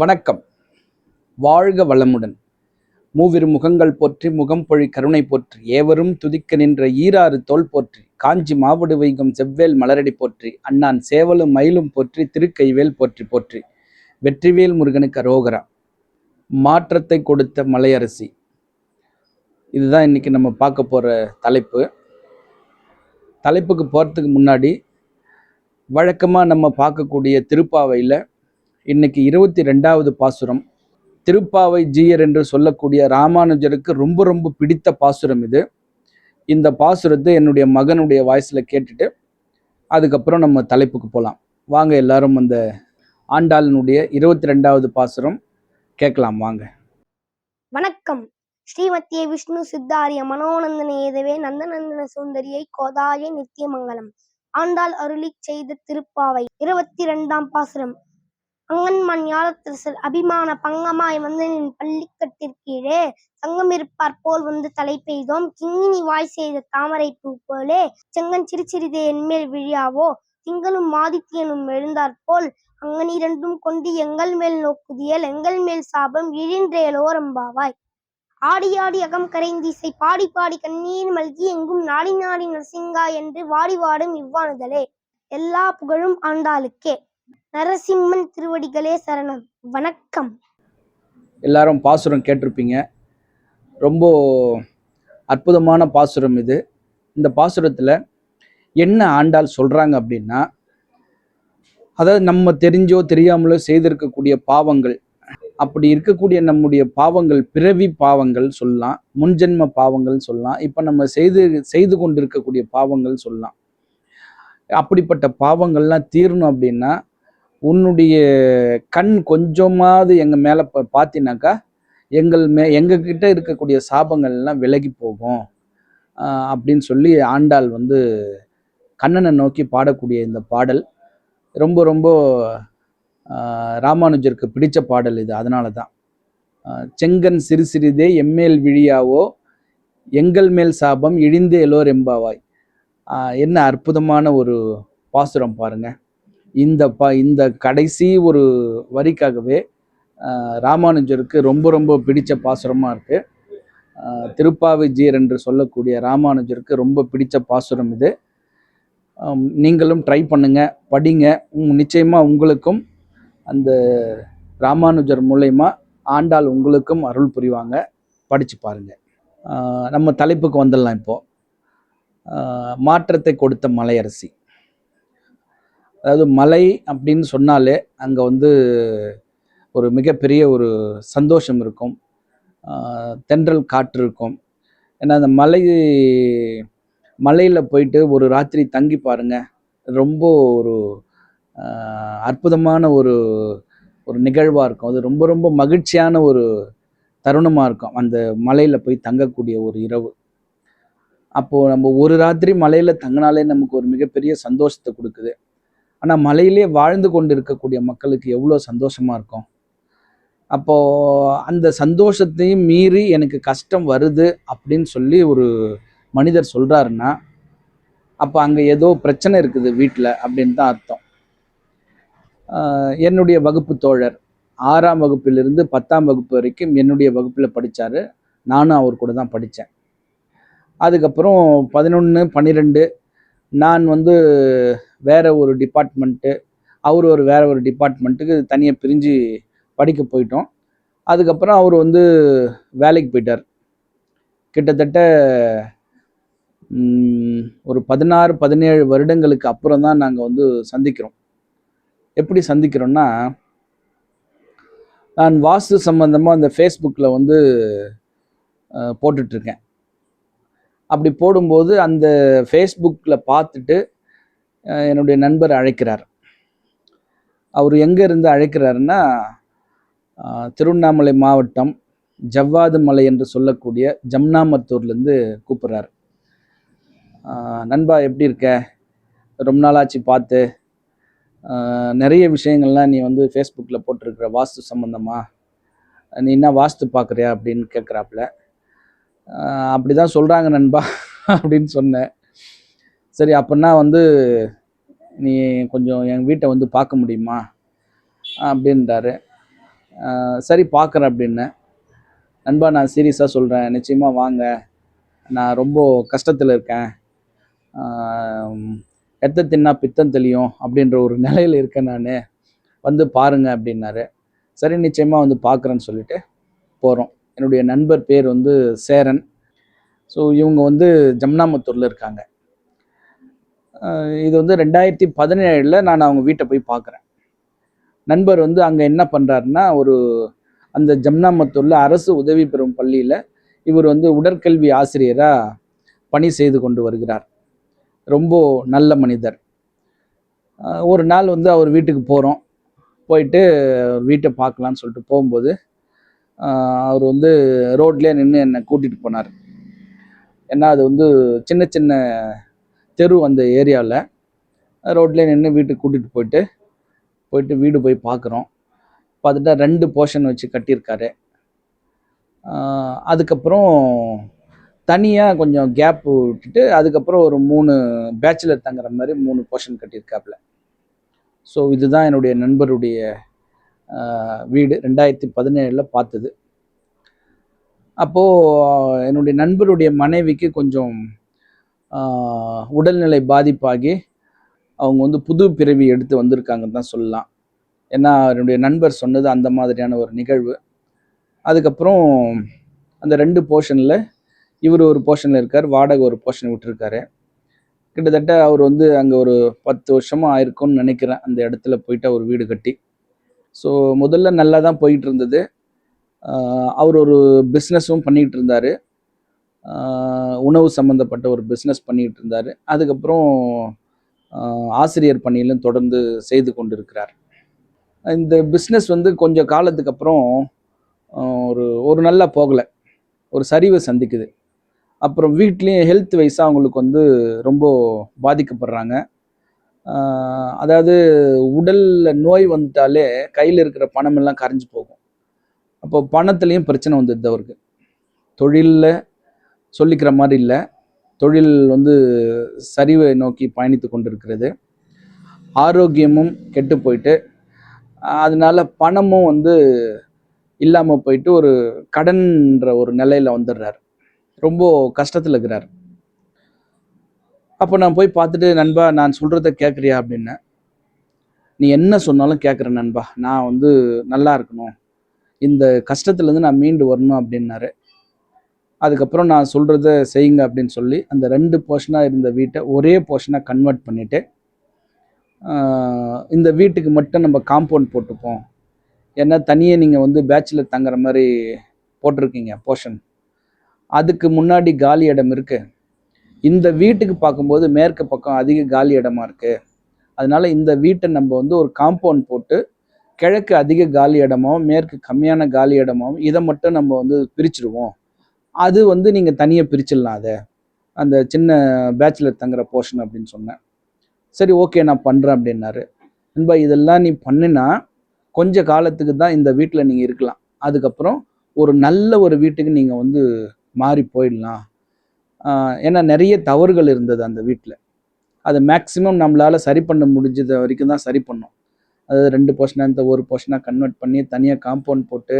வணக்கம். வாழ்க வளமுடன். மூவிரு முகங்கள் போற்றி முகம் பொழி கருணை போற்றி ஏவரும் துதிக்க நின்ற ஈராறு தோல் போற்றி காஞ்சி மாவடு வைகும் செவ்வேல் மலரடி போற்றி அண்ணான் சேவலும் மயிலும் போற்றி திருக்கைவேல் போற்றி போற்றி வெற்றிவேல் முருகனுக்கு அரோகரா. மாற்றத்தை கொடுத்த மலையரசி. இதுதான் இன்னைக்கு நம்ம பார்க்க போகிற தலைப்பு. தலைப்புக்கு போகிறதுக்கு முன்னாடி வழக்கமாக நம்ம பார்க்கக்கூடிய திருப்பாவையில் இன்னைக்கு இருபத்தி ரெண்டாவது பாசுரம். திருப்பாவை ஜீயர் என்று சொல்லக்கூடிய ராமானுஜருக்கு ரொம்ப ரொம்ப பிடித்த பாசுரம் இது. இந்த பாசுரத்தை என்னுடைய மகனுடைய வாய்ஸில் கேட்டுட்டு அதுக்கப்புறம் நம்ம தலைப்புக்கு போகலாம் வாங்க எல்லாரும் அந்த ஆண்டாளனுடைய இருபத்தி ரெண்டாவது பாசுரம் கேட்கலாம் வாங்க. வணக்கம். ஸ்ரீமத்திய விஷ்ணு சித்தாரிய மனோநந்தன ஏதவே நந்தநந்தன சுந்தரியை கோதாய நித்தியமங்கலம். ஆண்டாள் அருளி செய்த திருப்பாவை. இருபத்தி இரண்டாம் பாசுரம். அங்கன்மான் ஞாலத்தரசர் அபிமான பங்கமாய் வந்து நின் பள்ளிக்கட்டிற்கீழே சங்கமிருப்பார் போல் வந்து தலை பெய்தோம். கிங்கினி வாய் செய்த தாமரை பூ போலே செங்கன் சிறு சிறிதே என்மேல் விழியாவோ? திங்களும் ஆதித்யனும் எழுந்தார் போல் அங்கனிரண்டும் கொண்டு எங்கள் மேல் நோக்குதியல் எங்கள் மேல் சாபம் இழின்றேலோரம்பாவாய் ஆடி ஆடி அகம் கரைந்தீசை பாடி பாடி கண்ணீர் மல்கி எங்கும் நாடி நாடி நரசிங்கா என்று வாடி வாடும் இவ்வாணுதலே எல்லா புகழும் ஆண்டாளுக்கே. நரசிம்மன் திருவடிகளே சரணம். வணக்கம். எல்லாரும் பாசுரம் கேட்டிருப்பீங்க. ரொம்ப அற்புதமான பாசுரம் இது. இந்த பாசுரத்தில் என்ன ஆண்டாள் சொல்கிறாங்க அப்படின்னா அதாவது நம்ம தெரிஞ்சோ தெரியாமலோ செய்திருக்கக்கூடிய பாவங்கள் அப்படி இருக்கக்கூடிய நம்முடைய பாவங்கள் பிறவி பாவங்கள் சொல்லலாம் முன்ஜென்ம பாவங்கள் சொல்லலாம் இப்போ நம்ம செய்து செய்து கொண்டிருக்கக்கூடிய பாவங்கள் சொல்லலாம். அப்படிப்பட்ட பாவங்கள்லாம் தீரணும் அப்படின்னா உன்னுடைய கண் கொஞ்சமாவது எங்கள் மேலே பார்த்தினாக்கா எங்கள் மே எங்ககிட்ட இருக்கக்கூடிய சாபங்கள்லாம் விலகி போகும். அப்படின்னு சொல்லி ஆண்டாள் வந்து கண்ணனை நோக்கி பாடக்கூடிய இந்த பாடல். ரொம்ப ரொம்ப ராமானுஜருக்கு பிடிச்ச பாடல் இது. அதனால தான். செங்கன் சிறு சிறிதே எம்மேல் விழியாவோ எங்கள் மேல் சாபம் இழிந்தேலோ எல்லோர் எம்பாவாய். என்ன அற்புதமான ஒரு பாசுரம் பாருங்கள் இந்த ப இந்த கடைசி ஒரு வரிக்காகவே ராமானுஜருக்கு ரொம்ப ரொம்ப பிடிச்ச பாசுரமாக இருக்குது ஆஹ் திருப்பாவை என்று சொல்லக்கூடிய ராமானுஜருக்கு ரொம்ப பிடிச்ச பாசுரம் இது. நீங்களும் ட்ரை பண்ணுங்க படிங்க. நிச்சயமாக உங்களுக்கும் அந்த ராமானுஜர் மூலயமா ஆண்டாள் உங்களுக்கும் அருள் புரிவாங்க. படித்து பாருங்கள் நம்ம தலைப்புக்கு வந்துடலாம் இப்போது மாற்றத்தை கொடுத்த மலையரசி. அதாவது மலை அப்படின்னு சொன்னாலே அங்கே வந்து ஒரு மிகப்பெரிய ஒரு சந்தோஷம் இருக்கும். தென்றல் காற்று இருக்கும். ஏன்னா அந்த மலை மலையில் போயிட்டு ஒரு ராத்திரி தங்கி பாருங்கள் ரொம்ப ஒரு அற்புதமான ஒரு ஒரு நிகழ்வாக இருக்கும். அது ரொம்ப ரொம்ப மகிழ்ச்சியான ஒரு தருணமாக இருக்கும். அந்த மலையில் போய் தங்கக்கூடிய ஒரு இரவு. அப்போது நம்ம ஒரு ராத்திரி மலையில் தங்கினாலே நமக்கு ஒரு மிகப்பெரிய சந்தோஷத்தை கொடுக்குது. ஆனால் மலையிலே வாழ்ந்து கொண்டு இருக்கக்கூடிய மக்களுக்கு எவ்வளோ சந்தோஷமாக இருக்கும்? அப்போது அந்த சந்தோஷத்தையும் மீறி எனக்கு கஷ்டம் வருது அப்படின்னு சொல்லி ஒரு மனிதர் சொல்கிறாருன்னா அப்போ அங்கே ஏதோ பிரச்சனை இருக்குது வீட்டில் அப்படின்னு தான் அர்த்தம். என்னுடைய வகுப்பு தோழர் ஆறாம் வகுப்பிலிருந்து பத்தாம் வகுப்பு வரைக்கும் என்னுடைய வகுப்பில் படித்தார் நானும் அவர் கூட தான் படித்தேன் அதுக்கப்புறம் பதினொன்று பன்னிரெண்டு நான் வந்து வேற ஒரு டிபார்ட்மெண்ட்டு அவர் ஒரு வேற ஒரு டிபார்ட்மெண்ட்டுக்கு தனியாக பிரிஞ்சு படிக்க போயிட்டோம். அதுக்கப்புறம் அவர் வந்து வேலைக்கு போயிட்டார். கிட்டத்தட்ட ஒரு பதினாறு பதினேழு வருடங்களுக்கு அப்புறம் தான் நாங்கள் வந்து சந்திக்கிறோம். எப்படி சந்திக்கிறோன்னா நான் வாஸ்து சம்பந்தமாக அந்த ஃபேஸ்புக்கில் வந்து போட்டுட்ருக்கேன் அப்படி போடும்போது அந்த ஃபேஸ்புக்கில் பார்த்துட்டு என்னுடைய நண்பர் அழைக்கிறார். அவர் எங்கே இருந்து அழைக்கிறாருன்னா திருவண்ணாமலை மாவட்டம் ஜவ்வாது மலை என்று சொல்லக்கூடிய ஜம்னாமத்தூர்லேருந்து கூப்பிட்றாரு. நண்பா எப்படி இருக்க? ரொம்ப நாளாச்சு பார்த்து. நிறைய விஷயங்கள்லாம் நீ வந்து ஃபேஸ்புக்கில் போட்டிருக்கிற வாஸ்து சம்மந்தமாக நீ என்ன வாஸ்து பார்க்குறியா? அப்படின்னு கேட்குறாப்புல அப்படி தான் சொல்கிறாங்க நண்பா அப்படின்னு சொன்னேன். சரி அப்படின்னா வந்து நீ கொஞ்சம் என் வீட்டை வந்து பார்க்க முடியுமா? அப்படின்றாரு. சரி பார்க்குறேன் அப்படின்னேன். நண்பா நான் சீரியஸாக சொல்கிறேன் நிச்சயமாக வாங்க. நான் ரொம்ப கஷ்டத்தில் இருக்கேன். எத்த தின்னா பித்தம் தெளியும் அப்படின்ற ஒரு நிலையில் இருக்கேன் நான். வந்து பாருங்க அப்படின்னாரு. சரி நிச்சயமாக வந்து பார்க்குறேன்னு சொல்லிட்டு போகிறோம் என்னுடைய நண்பர் பேர் வந்து சேரன். ஸோ இவங்க வந்து ஜம்னாமத்தூரில் இருக்காங்க. இது வந்து ரெண்டாயிரத்தி பதினேழில் நான் அவங்க வீட்டை போய் பார்க்குறேன். நண்பர் வந்து அங்கே என்ன பண்ணுறாருன்னா ஒரு அந்த ஜம்னாமத்தூரில் அரசு உதவி பெறும் பள்ளியில் இவர் வந்து உடற்கல்வி ஆசிரியராக பணி செய்து கொண்டு வருகிறார். ரொம்ப நல்ல மனிதர். ஒரு நாள் வந்து அவர் வீட்டுக்கு போகிறோம் போயிட்டு வீட்டை பார்க்கலான்னு சொல்லிட்டு போகும்போது அவர் வந்து ரோட்லேயே நின்று என்னை கூட்டிகிட்டு போனார். ஏன்னா அது வந்து சின்ன சின்ன தெரு அந்த ஏரியாவில் ரோட்லேயே நின்று வீட்டுக்கு கூட்டிகிட்டு போயிட்டு போயிட்டு வீடு போய் பார்க்குறோம் பார்த்துட்டா ரெண்டு போர்ஷன் வச்சு கட்டியிருக்காரு. அதுக்கப்புறம் தனியாக கொஞ்சம் கேப் விட்டுட்டு அதுக்கப்புறம் ஒரு மூணு பேச்சுலர் தங்குற மாதிரி மூணு போர்ஷன் கட்டியிருக்காப்புல. ஸோ இதுதான் என்னுடைய நண்பருடைய வீடு ரெண்டாயிரத்தி பதினேழில் பார்த்தது. அப்போது என்னுடைய நண்பருடைய மனைவிக்கு கொஞ்சம் உடல்நிலை பாதிப்பாகி அவங்க வந்து புது பிறவி எடுத்து வந்திருக்காங்கன்னு தான் சொல்லலாம். ஏன்னா என்னுடைய நண்பர் சொன்னது அந்த மாதிரியான ஒரு நிகழ்வு. அதுக்கப்புறம் அந்த ரெண்டு போர்ஷனில் இவர் ஒரு போர்ஷனில் இருக்கார் வாடகை ஒரு போர்ஷன் விட்டுருக்காரு. கிட்டத்தட்ட அவர் வந்து அங்கே ஒரு பத்து வருஷமாக ஆயிருக்கும்னு நினைக்கிறேன் அந்த இடத்துல போயிட்டு அவர் வீடு கட்டி. ஸோ முதல்ல நல்லா தான் போயிட்டு இருந்தது அவர் ஒரு பிஸ்னஸும் பண்ணிகிட்டு இருந்தார் உணவு சம்மந்தப்பட்ட ஒரு பிஸ்னஸ் பண்ணிகிட்டு இருந்தார் அதுக்கப்புறம் ஆசிரியர் பணியிலும் தொடர்ந்து செய்து கொண்டிருக்கிறார். இந்த பிஸ்னஸ் வந்து கொஞ்சம் காலத்துக்கு அப்புறம் ஒரு ஒரு நல்லா போகலை. ஒரு சரிவை சந்திக்குது. அப்புறம் வீட்லேயும் ஹெல்த் வைஸாக அவங்களுக்கு வந்து ரொம்ப பாதிக்கப்படுறாங்க. அதாவது உடலில் நோய் வந்துட்டாலே கையில் இருக்கிற பணமெல்லாம் கரைஞ்சு போகும். அப்போ பணத்துலேயும் பிரச்சனை வந்துடுது அவருக்கு. தொழிலில் சொல்லிக்கிற மாதிரி இல்லை. தொழில் வந்து சரிவை நோக்கி பயணித்து கொண்டிருக்கிறது. ஆரோக்கியமும் கெட்டு போயிட்டு அதனால பணமும் வந்து இல்லாமல் போயிட்டு ஒரு கடன்ற ஒரு நிலையில் வந்துடுறாரு. ரொம்ப கஷ்டத்தில் இருக்கிறார். அப்போ நான் போய் பார்த்துட்டு நண்பா நான் சொல்கிறத கேட்குறியா? அப்படின்னேன் நீ என்ன சொன்னாலும் கேட்குறேன் நண்பா. நான் வந்து நல்லா இருக்கணும். இந்த கஷ்டத்துலேருந்து நான் மீண்டு வரணும் அப்படின்னாரு. அதுக்கப்புறம் நான் சொல்கிறத செய்யுங்க அப்படின்னு சொல்லி அந்த ரெண்டு போர்ஷனாக இருந்த வீட்டை ஒரே போர்ஷனாக கன்வெர்ட் பண்ணிவிட்டு இந்த வீட்டுக்கு மட்டும் நம்ம காம்பவுண்ட் போட்டுப்போம். ஏன்னா தனியே நீங்கள் வந்து பேச்சில் தங்குற மாதிரி போட்டிருக்கீங்க போர்ஷன் அதுக்கு முன்னாடி காலி இடம் இருக்குது இந்த வீட்டுக்கு பார்க்கும்போது மேற்கு பக்கம் அதிக காலி இடமா இருக்கு. அதனால இந்த வீட்டை நம்ம வந்து ஒரு காம்பவுண்ட் போட்டு கிழக்கு அதிக காலி இடமாவும் மேற்கு கம்மியான காலி இடமாவும் இதை மட்டும் நம்ம வந்து பிரிச்சிடுவோம் அது வந்து நீங்கள் தனியாக பிரிச்சிடலாம் அதை. அந்த சின்ன பேச்சுலர் தங்குற போர்ஷன் அப்படின்னு சொன்னேன். சரி ஓகே நான் பண்ணுறேன் அப்படின்னாரு. நண்பா இதெல்லாம் நீ பண்ணினா கொஞ்ச காலத்துக்கு தான் இந்த வீட்டில் நீங்கள் இருக்கலாம். அதுக்கப்புறம் ஒரு நல்ல ஒரு வீட்டுக்கு நீங்கள் வந்து மாறி போயிடலாம். ஏன்னா நிறைய தவறுகள் இருந்தது அந்த வீட்டில் அதை மேக்சிமம் நம்மளால் சரி பண்ண முடிஞ்சது வரைக்கும் தான் சரி பண்ணோம். அது ரெண்டு போர்ஷனாக இந்த ஒரு போர்ஷனாக கன்வெர்ட் பண்ணி தனியாக காம்பவுண்ட் போட்டு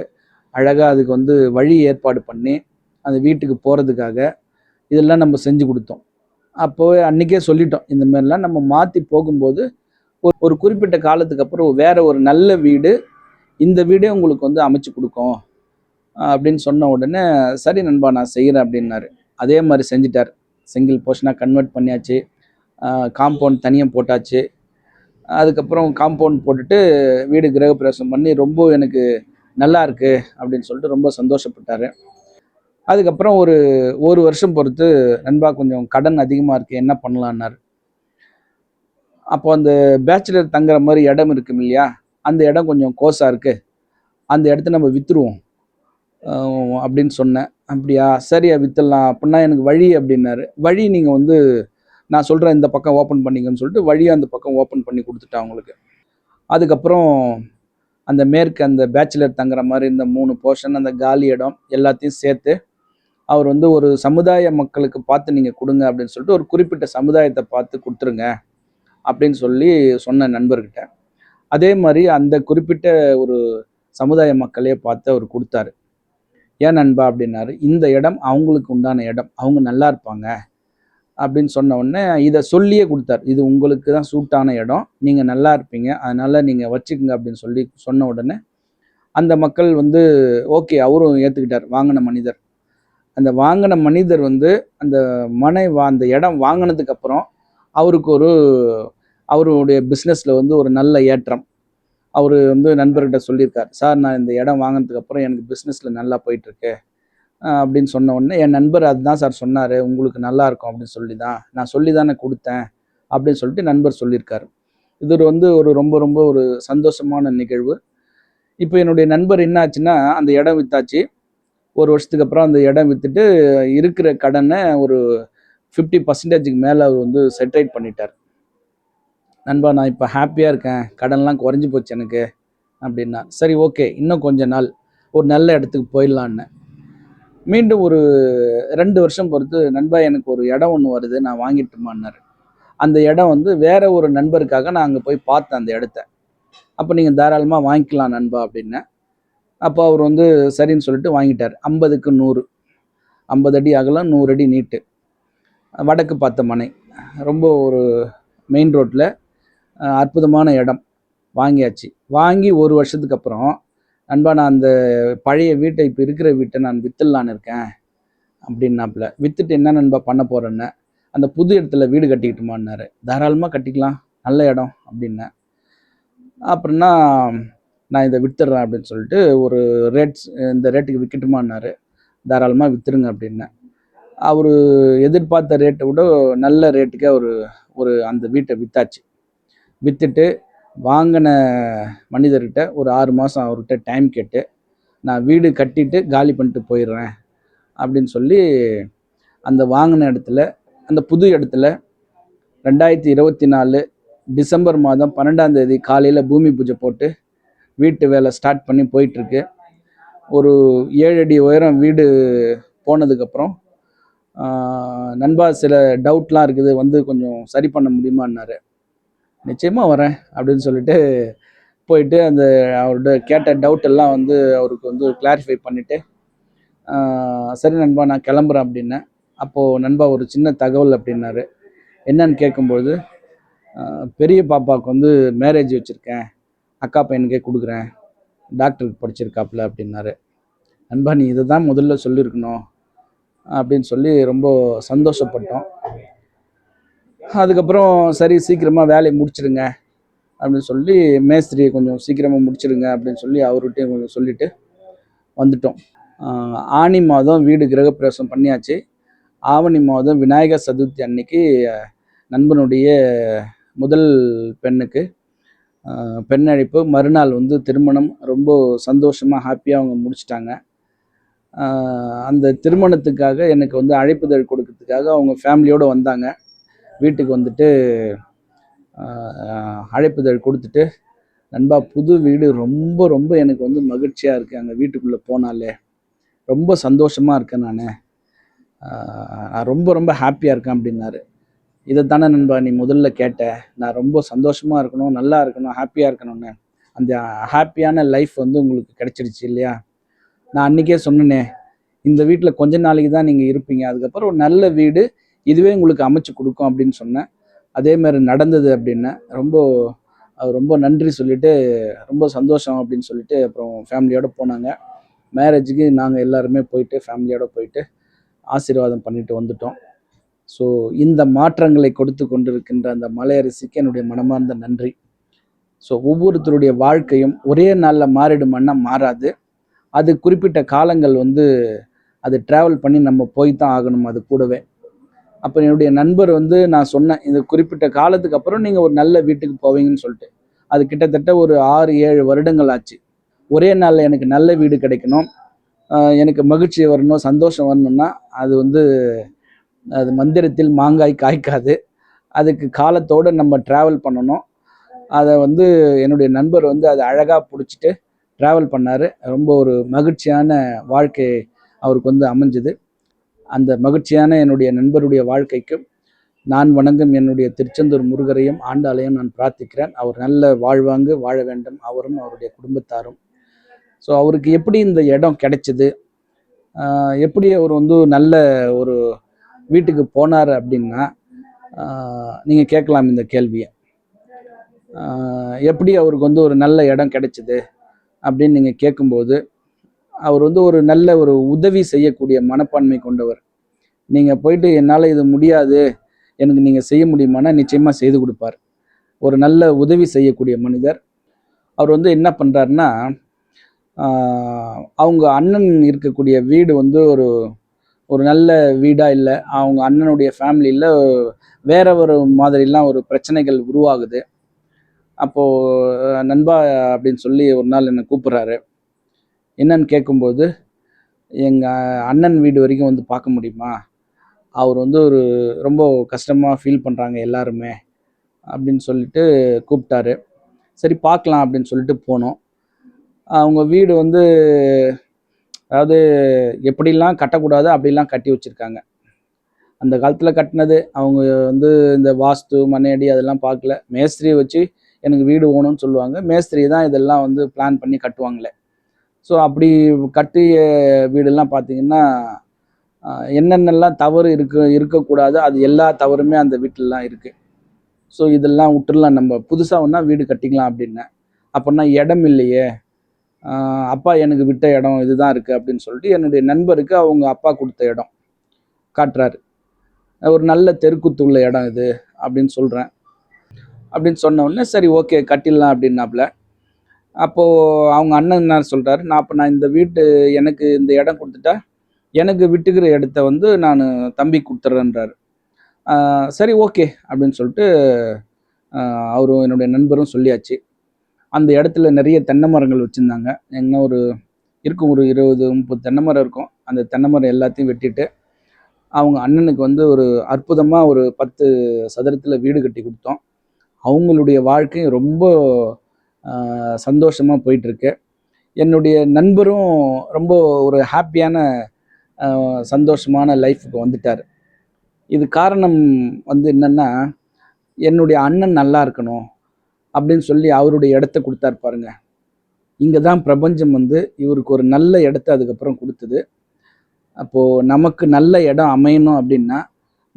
அழகாக அதுக்கு வந்து வழி ஏற்பாடு பண்ணி அந்த வீட்டுக்கு போகிறதுக்காக இதெல்லாம் நம்ம செஞ்சு கொடுத்தோம். அப்போவே அன்றைக்கே சொல்லிட்டோம் இந்த மாதிரிலாம் நம்ம மாற்றி போகும்போது ஒரு ஒரு குறிப்பிட்ட காலத்துக்கு அப்புறம் வேற ஒரு நல்ல வீடு இந்த வீடே உங்களுக்கு வந்து அமைச்சு கொடுக்கும் அப்படின்னு சொன்ன உடனே சரி நண்பா நான் செய்கிறேன் அப்படின்னாரு. அதே மாதிரி செஞ்சிட்டார். சிங்கிள் போர்ஷனாக கன்வெர்ட் பண்ணியாச்சு. காம்பவுண்ட் தனியாக போட்டாச்சு. அதுக்கப்புறம் காம்பவுண்ட் போட்டுட்டு வீடு கிரகப்பிரவேசம் பண்ணி ரொம்ப எனக்கு நல்லா இருக்கு அப்படின்னு சொல்லிட்டு ரொம்ப சந்தோஷப்பட்டார். அதுக்கப்புறம் ஒரு ஒரு வருஷம் பொறுத்து நண்பா கொஞ்சம் கடன் அதிகமாக இருக்குது என்ன பண்ணலான்னாரு. அப்போ அந்த பேச்சுலர் தங்குற மாதிரி இடம் இருக்கும் இல்லையா? அந்த இடம் கொஞ்சம் கோஸாக இருக்குது அந்த இடத்த நம்ம விற்றுருவோம் அப்படின்னு சொன்னேன். அப்படியா? சரியா விற்றுடலாம் அப்படின்னா எனக்கு வழி அப்படின்னாரு. வழி நீங்கள் வந்து நான் சொல்கிறேன் இந்த பக்கம் ஓப்பன் பண்ணிங்கன்னு சொல்லிட்டு வழியை அந்த பக்கம் ஓப்பன் பண்ணி கொடுத்துட்டேன் அவங்களுக்கு. அதுக்கப்புறம் அந்த மேற்கு அந்த பேச்சுலர் தங்குற மாதிரி இந்த மூணு போர்ஷன் அந்த காலி இடம் எல்லாத்தையும் சேர்த்து அவர் வந்து ஒரு சமுதாய மக்களுக்கு பார்த்து நீங்கள் கொடுங்க அப்படின்னு சொல்லிட்டு ஒரு குறிப்பிட்ட சமுதாயத்தை பார்த்து கொடுத்துருங்க அப்படின்னு சொல்லி சொன்ன நண்பர்கிட்ட. அதே மாதிரி அந்த குறிப்பிட்ட ஒரு சமுதாய மக்களே பார்த்து அவர் கொடுத்தாரு. ஏன் நண்பா அப்படின்னாரு இந்த இடம் அவங்களுக்கு உண்டான இடம் அவங்க நல்லா இருப்பாங்க அப்படின்னு சொன்ன உடனே இதை சொல்லியே கொடுத்தார். இது உங்களுக்கு தான் சூட்டான இடம் நீங்கள் நல்லா இருப்பீங்க அதனால் நீங்கள் வச்சுக்கோங்க அப்படின்னு சொல்லி சொன்ன உடனே அந்த மக்கள் வந்து ஓகே அவரும் ஏற்றுக்கிட்டார் வாங்கின மனிதர். அந்த வாங்கின மனிதர் வந்து அந்த மனை வா- அந்த இடம் வாங்கினதுக்கப்புறம் அவருக்கு ஒரு அவருடைய பிஸ்னஸில் வந்து ஒரு நல்ல ஏற்றம். அவர் வந்து நண்பர்கிட்ட சொல்லியிருக்கார் சார் நான் இந்த இடம் வாங்கினதுக்கு அப்புறம் எனக்கு பிஸ்னஸில் நல்லா போயிட்டுருக்கு. அப்படின்னு சொன்ன உடனே என் நண்பர் அதுதான் சார் சொன்னார் உங்களுக்கு நல்லா இருக்கும் அப்படின்னு சொல்லி தான் நான் சொல்லி தானே கொடுத்தேன் அப்படின்னு சொல்லிட்டு நண்பர் சொல்லியிருக்காரு. இது வந்து ஒரு ரொம்ப ரொம்ப ஒரு சந்தோஷமான நிகழ்வு. இப்போ என்னுடைய நண்பர் என்ன ஆச்சுன்னா அந்த இடம் வித்தாச்சு. ஒரு வருஷத்துக்கு அப்புறம் அந்த இடம் வித்துட்டு இருக்கிற கடனை ஒரு ஃபிஃப்டி பர்சன்டேஜுக்கு மேலே அவர் வந்து செட்ரைட் பண்ணிட்டார். நண்பா நான் இப்போ ஹாப்பியாக இருக்கேன். கடன்லாம் குறைஞ்சி போச்சு எனக்கு அப்படின்னா. சரி ஓகே இன்னும் கொஞ்ச நாள். ஒரு நல்ல இடத்துக்கு போயிடலான்னு. மீண்டும் ஒரு ரெண்டு வருஷம் பொறுத்து நண்பா எனக்கு ஒரு இடம் ஒன்று வருது. நான் வாங்கிட்டுமான்னாரு அந்த இடம் வந்து வேற ஒரு நண்பருக்காக நான் அங்கே போய் பார்த்தேன் அந்த இடத்த. அப்போ நீங்கள் தாராளமாக வாங்கிக்கலாம் நண்பா அப்படின்னேன் அப்போ அவர் வந்து சரின்னு சொல்லிட்டு வாங்கிட்டார். ஐம்பதுக்கு நூறு. ஐம்பது அடி அகலம் நூறு அடி நீட்டு. வடக்கு பார்த்த மனை. ரொம்ப ஒரு மெயின் ரோட்டில் அற்புதமான இடம். வாங்கியாச்சு. வாங்கி ஒரு வருஷத்துக்கு அப்புறம் நண்பா நான் அந்த பழைய வீட்டை இப்போ இருக்கிற வீட்டை நான் வித்துடலான்னு இருக்கேன் அப்படின்னாப்புல. வித்துட்டு என்ன நண்பா பண்ண போகிறேன்னு அந்த புது இடத்துல வீடு கட்டிக்கிட்டுமான்னாரு. தாராளமாக கட்டிக்கலாம். நல்ல இடம் அப்படின்னேன். அப்புறம்னா நான் இதை வித்துடுறேன் அப்படின்னு சொல்லிட்டு ஒரு ரேட்ஸ் இந்த ரேட்டுக்கு விற்கட்டுமான்னாரு தாராளமாக விற்றுருங்க அப்படின்னேன். அவர் எதிர்பார்த்த ரேட்டை விட நல்ல ரேட்டுக்கே அவர் ஒரு அந்த வீட்டை வித்தாச்சு. விற்றுட்டு வாங்கின மனிதர்கிட்ட ஒரு ஆறு மாதம் அவர்கிட்ட டைம் கேட்டு நான் வீடு கட்டிட்டு காலி பண்ணிட்டு போயிடுறேன் அப்படின்னு சொல்லி அந்த வாங்கின இடத்துல அந்த புது இடத்துல ரெண்டாயிரத்தி இருபத்தி நாலு டிசம்பர் மாதம் பன்னெண்டாம் தேதி காலையில் பூமி பூஜை போட்டு வீட்டு வேலை ஸ்டார்ட் பண்ணி போயிட்டுருக்கு. ஒரு ஏழு அடி உயரம் வீடு போனதுக்கப்புறம் நண்பா சில டவுட்லாம் இருக்குது வந்து கொஞ்சம் சரி பண்ண முடியுமான்னாரு. நிச்சயமாக வரேன் அப்படின்னு சொல்லிட்டு போயிட்டு அந்த அவரோட கேட்ட டவுட் எல்லாம் வந்து அவருக்கு வந்து கிளாரிஃபை பண்ணிவிட்டு சரி நண்பா நான் கிளம்புறேன் அப்படின்னேன். அப்போது நண்பா ஒரு சின்ன தகவல் அப்படின்னாரு. என்னன்னு கேட்கும்போது பெரிய பாப்பாவுக்கு வந்து மேரேஜ் வச்சுருக்கேன். அக்கா பையனுக்கே கொடுக்குறேன். டாக்டருக்கு படிச்சிருக்காப்புல அப்படின்னாரு. நண்பா நீ இதை தான் முதல்ல சொல்லியிருக்கணும் அப்படின்னு சொல்லி ரொம்ப சந்தோஷப்பட்டோம். அதுக்கப்புறம் சரி சீக்கிரமாக வேலையை முடிச்சிடுங்க அப்படின்னு சொல்லி மேஸ்திரியை கொஞ்சம் சீக்கிரமாக முடிச்சிடுங்க அப்படின்னு சொல்லி அவர்கிட்டையும் கொஞ்சம் சொல்லிவிட்டு வந்துட்டோம். ஆனி மாதம் வீடு கிரகப்பிரவேசம் பண்ணியாச்சு. ஆவணி மாதம் விநாயகர் சதுர்த்தி அன்னைக்கு நண்பனுடைய முதல் பெண்ணுக்கு பெண் அழைப்பு. மறுநாள் வந்து திருமணம். ரொம்ப சந்தோஷமாக ஹாப்பியாக அவங்க முடிச்சிட்டாங்க. அந்த திருமணத்துக்காக எனக்கு வந்து அழைப்புதழ் கொடுக்கறதுக்காக அவங்க ஃபேமிலியோடு வந்தாங்க. வீட்டுக்கு வந்துட்டு அழைப்புதழ் கொடுத்துட்டு நண்பா புது வீடு ரொம்ப ரொம்ப எனக்கு வந்து மகிழ்ச்சியாக இருக்குது அங்கே வீட்டுக்குள்ளே போனாலே. ரொம்ப சந்தோஷமாக இருக்கேன் நான். நான் ரொம்ப ரொம்ப ஹாப்பியாக இருக்கேன் அப்படின்னாரு. இதை தானே நண்பா நீ முதல்ல கேட்ட. நான் ரொம்ப சந்தோஷமாக இருக்கணும் நல்லா இருக்கணும் ஹாப்பியாக இருக்கணும்னு. அந்த ஹாப்பியான லைஃப் வந்து உங்களுக்கு கிடைச்சிருச்சு இல்லையா? நான் அன்றைக்கே சொன்னேனே இந்த வீட்டில் கொஞ்ச நாளைக்கு தான் நீங்கள் இருப்பீங்க. அதுக்கப்புறம் ஒரு நல்ல வீடு இதுவே உங்களுக்கு அமைச்சு கொடுக்கும் அப்படின்னு சொன்னேன். அதே மாதிரி நடந்தது அப்படின்னு ரொம்ப ரொம்ப நன்றி சொல்லிட்டு ரொம்ப சந்தோஷம் அப்படின்னு சொல்லிட்டு அப்புறம் ஃபேமிலியோடு போனாங்க. மேரேஜுக்கு நாங்கள் எல்லாருமே போயிட்டு ஃபேமிலியோடு போயிட்டு ஆசீர்வாதம் பண்ணிட்டு வந்துட்டோம். ஸோ இந்த மாற்றங்களை கொடுத்து கொண்டிருக்கின்ற அந்த மலையரசிக்கு என்னுடைய மனமார்ந்த நன்றி. ஸோ ஒவ்வொருத்தருடைய வாழ்க்கையும் ஒரே நாளில் மாறிடுமான்னா மாறாது. அது குறிப்பிட்ட காலங்கள் வந்து அது ட்ராவல் பண்ணி நம்ம போய் தான் ஆகணும் அது கூடவே. அப்போ என்னுடைய நண்பர் வந்து நான் சொன்னேன் இந்த குறிப்பிட்ட காலத்துக்கு அப்புறம் நீங்கள் ஒரு நல்ல வீட்டுக்கு போவீங்கன்னு சொல்லிட்டு. அது கிட்டத்தட்ட ஒரு ஆறு ஏழு வருடங்கள் ஆச்சு. ஒரே நாளில் எனக்கு நல்ல வீடு கிடைக்கணும். எனக்கு மகிழ்ச்சி வரணும் சந்தோஷம் வரணும்னா அது வந்து அது மந்திரத்தில் மாங்காய் காய்க்காது. அதுக்கு காலத்தோடு நம்ம ட்ராவல் பண்ணணும். அதை வந்து என்னுடைய நண்பர் வந்து அதை அழகாக பிடிச்சிட்டு ட்ராவல் பண்ணார். ரொம்ப ஒரு மகிழ்ச்சியான வாழ்க்கை அவருக்கு வந்து அமைஞ்சுது. அந்த மகிழ்ச்சியான என்னுடைய நண்பருடைய வாழ்க்கைக்கும் நான் வணங்கும் என்னுடைய திருச்செந்தூர் முருகரையும் ஆண்டாளையும் நான் பிரார்த்திக்கிறேன். அவர் நல்ல வாழ்வாங்கு வாழ வேண்டும். அவரும் அவருடைய குடும்பத்தாரும். ஸோ அவருக்கு எப்படி இந்த இடம் கிடைச்சிது? எப்படி அவர் வந்து நல்ல ஒரு வீட்டுக்கு போனார் அப்படின்னா நீங்கள் கேட்கலாம் இந்த கேள்வியை. எப்படி அவருக்கு வந்து ஒரு நல்ல இடம் கிடைச்சிது அப்படின்னு நீங்கள் கேட்கும்போது அவர் வந்து ஒரு நல்ல ஒரு உதவி செய்யக்கூடிய மனப்பான்மை கொண்டவர். நீங்கள் போயிட்டு என்னால் இது முடியாது எனக்கு நீங்கள் செய்ய முடியுமானா நிச்சயமாக செய்து கொடுப்பார். ஒரு நல்ல உதவி செய்யக்கூடிய மனிதர். அவர் வந்து என்ன பண்ணுறாருன்னா அவங்க அண்ணன் இருக்கக்கூடிய வீடு வந்து ஒரு ஒரு நல்ல வீடாக இல்லை அவங்க அண்ணனுடைய ஃபேமிலியில் வேற ஒரு மாதிரிலாம் ஒரு பிரச்சனைகள் உருவாகுது. அப்போது நண்பா அப்படின்னு சொல்லி ஒரு நாள் என்னை கூப்பிட்றாரு. என்னன்னு கேட்கும்போது எங்கள் அண்ணன் வீடு வரைக்கும் வந்து பார்க்க முடியுமா? அவர் வந்து ஒரு ரொம்ப கஷ்டமாக ஃபீல் பண்ணுறாங்க எல்லாருமே அப்படின்னு சொல்லிட்டு கூப்பிட்டாரு. சரி பார்க்கலாம் அப்படின்னு சொல்லிட்டு போனோம். அவங்க வீடு வந்து அதாவது எப்படிலாம் கட்டக்கூடாது அப்படிலாம் கட்டி வச்சுருக்காங்க. அந்த காலத்தில் கட்டினது அவங்க வந்து இந்த வாஸ்து மனையடி அதெல்லாம் பார்க்கல. மேஸ்திரியை வச்சு எனக்கு வீடு வேணும்னு சொல்லுவாங்க. மேஸ்திரி தான் இதெல்லாம் வந்து பிளான் பண்ணி கட்டுவாங்களே. ஸோ அப்படி கட்டிய வீடெல்லாம் பார்த்தீங்கன்னா என்னென்னலாம் தவறு இருக்க இருக்கக்கூடாது அது எல்லா தவறுமே அந்த வீட்டிலலாம் இருக்குது ஸோ இதெல்லாம் விட்டுடலாம் நம்ம புதுசாக ஒன்றா வீடு கட்டிக்கலாம் அப்படின்னேன் அப்படின்னா இடம் இல்லையே. அப்பா எனக்கு விட்ட இடம் இதுதான் இருக்குது அப்படின்னு சொல்லிட்டு என்னுடைய நண்பருக்கு அவங்க அப்பா கொடுத்த இடம் காட்டுறாரு. ஒரு நல்ல தெருக்குத்து உள்ள இடம் இது அப்படின்னு சொல்கிறேன் அப்படின்னு சொன்ன உடனே சரி ஓகே கட்டிடலாம் அப்படின்னாப்புல அப்போது அவங்க அண்ணன் என்ன சொல்கிறாரு நான் அப்போ நான் இந்த வீட்டு எனக்கு இந்த இடம் கொடுத்துட்டா எனக்கு விட்டுக்கிற இடத்த வந்து நான் தம்பி கொடுத்துட்றேன்றாரு சரி ஓகே அப்படின்னு சொல்லிட்டு அவரும் என்னுடைய நண்பரும் சொல்லியாச்சு. அந்த இடத்துல நிறைய தென்னை மரங்கள் வச்சுருந்தாங்க. என்ன ஒரு இருக்கும் ஒரு இருபது முப்பது தென்னை மரம் இருக்கும். அந்த தென்னை மரம் எல்லாத்தையும் வெட்டிட்டு அவங்க அண்ணனுக்கு வந்து ஒரு அற்புதமாக ஒரு பத்து சதுரத்தில் வீடு கட்டி கொடுத்தோம். அவங்களுடைய வாழ்க்கையும் ரொம்ப சந்தோஷமாக போயிட்டுருக்கு. என்னுடைய நண்பரும் ரொம்ப ஒரு ஹாப்பியான சந்தோஷமான லைஃபுக்கு வந்துட்டார். இது காரணம் வந்து என்னென்னா என்னுடைய அண்ணன் நல்லா இருக்கணும் அப்படின்னு சொல்லி அவருடைய இடத்த கொடுத்தாரு பாருங்க. இங்கே தான் பிரபஞ்சம் வந்து இவருக்கு ஒரு நல்ல இடத்த அதுக்கப்புறம் கொடுத்தது. அப்போது நமக்கு நல்ல இடம் அமையணும் அப்படின்னா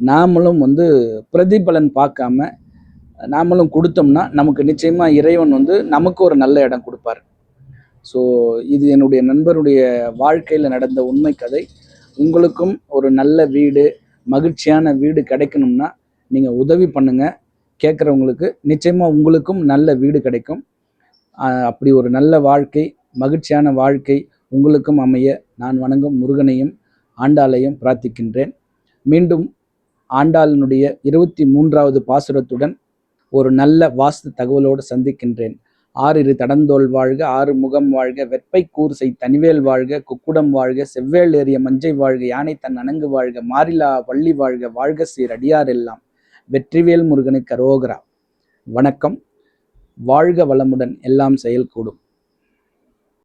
நாமளும் வந்து பிரதிபலன் பார்க்காம நாமளும் கொடுத்தோம்னா நமக்கு நிச்சயமாக இறைவன் வந்து நமக்கு ஒரு நல்ல இடம் கொடுப்பார். ஸோ இது என்னுடைய நண்பருடைய வாழ்க்கையில் நடந்த உண்மை கதை. உங்களுக்கும் ஒரு நல்ல வீடு மகிழ்ச்சியான வீடு கிடைக்கணும்னா நீங்கள் உதவி பண்ணுங்கள் கேட்குறவங்களுக்கு நிச்சயமாக உங்களுக்கும் நல்ல வீடு கிடைக்கும். அப்படி ஒரு நல்ல வாழ்க்கை மகிழ்ச்சியான வாழ்க்கை உங்களுக்கும் அமைய நான் வணங்கும் முருகனையும் ஆண்டாளையும் பிரார்த்திக்கின்றேன். மீண்டும் ஆண்டாளனுடைய இருபத்தி மூன்றாவது பாசுரத்துடன் ஒரு நல்ல வாஸ்து தகவலோடு சந்திக்கின்றேன். ஆறிரு தடந்தோல் வாழ்க ஆறு முகம் வாழ்க வெப்பை கூர்சை தனிவேல் வாழ்க குக்குடம் வாழ்க செவ்வேல் ஏறிய மஞ்சை வாழ்க யானை தன் அணங்கு வாழ்க மாரிலா வள்ளி வாழ்க வாழ்க சீர் அடியார் எல்லாம். வெற்றிவேல் முருகனுக்கு அரோகரா. வணக்கம். வாழ்க வளமுடன் எல்லாம் செயல்கூடும்.